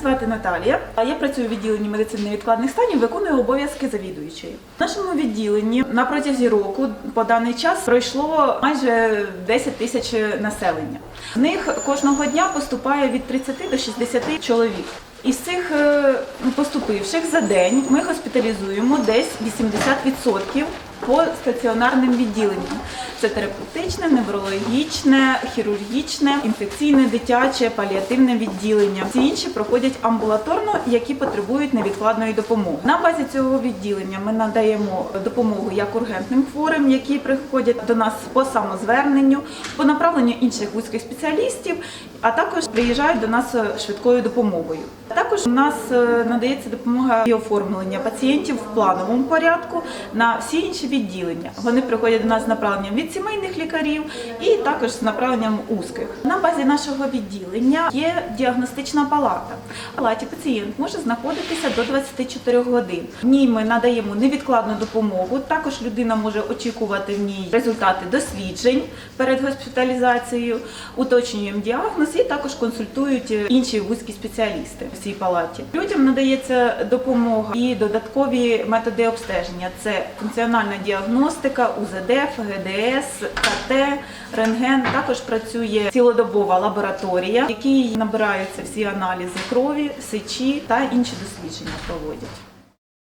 звати Наталія. Я працюю в відділенні медицини невідкладних станів, виконую обов'язки завідуючої. В нашому відділенні на протязі року по даний час пройшло майже 10 тисяч населення. В них кожного дня поступає від 30 до 60 чоловік. Із цих е, поступивших за день ми госпіталізуємо десь 80% по стаціонарним відділенням. Це терапевтичне, неврологічне, хірургічне, інфекційне, дитяче, паліативне відділення. Всі інші проходять амбулаторно, які потребують невідкладної допомоги. На базі цього відділення ми надаємо допомогу як ургентним хворим, які приходять до нас по самозверненню, по направленню інших вузьких спеціалістів, а також приїжджають до нас швидкою допомогою. Також у нас е, надається допомога і оформлення пацієнтів в плановому порядку на всі інші відділення. Вони приходять до нас з направленням від сімейних лікарів і також з направленням узких. На базі нашого відділення є діагностична палата. В палаті пацієнт може знаходитися до 24 годин. В ній ми надаємо невідкладну допомогу. Також людина може очікувати в ній результати досліджень перед госпіталізацією, уточнюємо діагноз і також консультують інші вузькі спеціалісти в цій палаті. Людям надається допомога і додаткові методи обстеження. Це функціональна діагностика, УЗД, ФГДС, КТ, рентген. Також працює цілодобова лабораторія, в якій набираються всі аналізи крові, сечі та інші дослідження проводять.